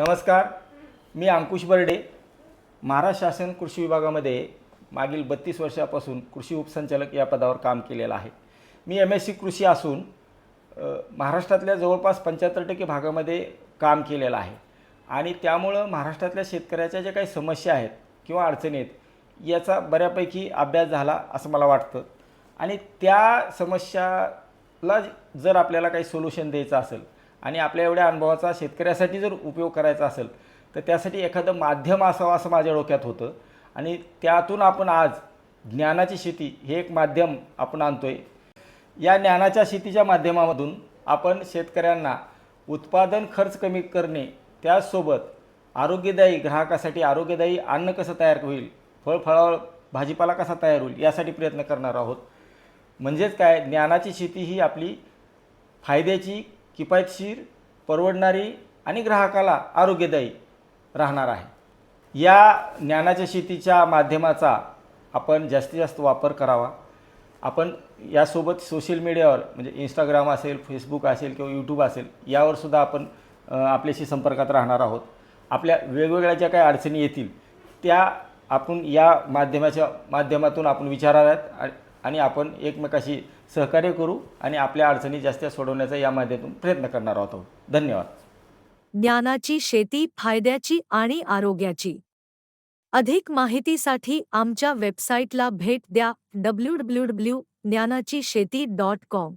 नमस्कार मी अंकुश बर्डे. महाराष्ट्र शासन कृषी विभागामध्ये मागील बत्तीस वर्षापासून कृषी उपसंचालक या पदावर काम केलेलं आहे. मी एम एस सी कृषी असून महाराष्ट्रातल्या जवळपास पंच्याहत्तर टक्के भागामध्ये काम केलेलं आहे. आणि त्यामुळं महाराष्ट्रातल्या शेतकऱ्याच्या ज्या काही समस्या आहेत किंवा अडचणी आहेत याचा बऱ्यापैकी अभ्यास झाला असं मला वाटतं. आणि त्या समस्याला जर आपल्याला काही सोल्युशन द्यायचं असेल आणि आपल्या एवढ्या अनुभवाचा शेतकऱ्यासाठी जर उपयोग करायचा असेल तर त्यासाठी एखादं माध्यम असावं असं माझ्या डोक्यात होतं. आणि त्यातून आपण आज ज्ञानाची शेती हे एक माध्यम आपण आणतोय. या ज्ञानाच्या शेतीच्या माध्यमामधून आपण शेतकऱ्यांना उत्पादन खर्च कमी करणे त्याचसोबत आरोग्यदायी ग्राहकासाठी आरोग्यदायी अन्न कसं तयार होईल फळफळावर भाजीपाला कसा तयार होईल यासाठी प्रयत्न करणार आहोत. म्हणजेच काय ज्ञानाची शेती ही आपली फायद्याची किफायतशीर परवडणारी आणि ग्राहकाला आरोग्यदायी राहणार आहे. या ज्ञानाच्या शेतीच्या माध्यमाचा आपण जास्तीत जास्त वापर करावा. आपण यासोबत सोशल मीडियावर म्हणजे इंस्टाग्राम असेल फेसबुक असेल किंवा यूट्यूब असेल यावरसुद्धा आपण आपल्याशी संपर्कात राहणार आहोत. आपल्या वेगवेगळ्या ज्या काही अडचणी येतील त्या आपण या माध्यमाच्या माध्यमातून आपण विचाराव्यात. आणि आपण एकमेकाशी सहकार्य करू आणि आपल्या अडचणी जास्त सोडवण्याचा या माध्यमातून प्रयत्न करणार आहोत. धन्यवाद. ज्ञानाची शेती फायद्याची आणि आरोग्याची. अधिक माहितीसाठी आमच्या वेबसाईटला भेट द्या. डब्ल्यू डब्ल्यू डब्ल्यू ज्ञानाची शेती डॉट कॉम.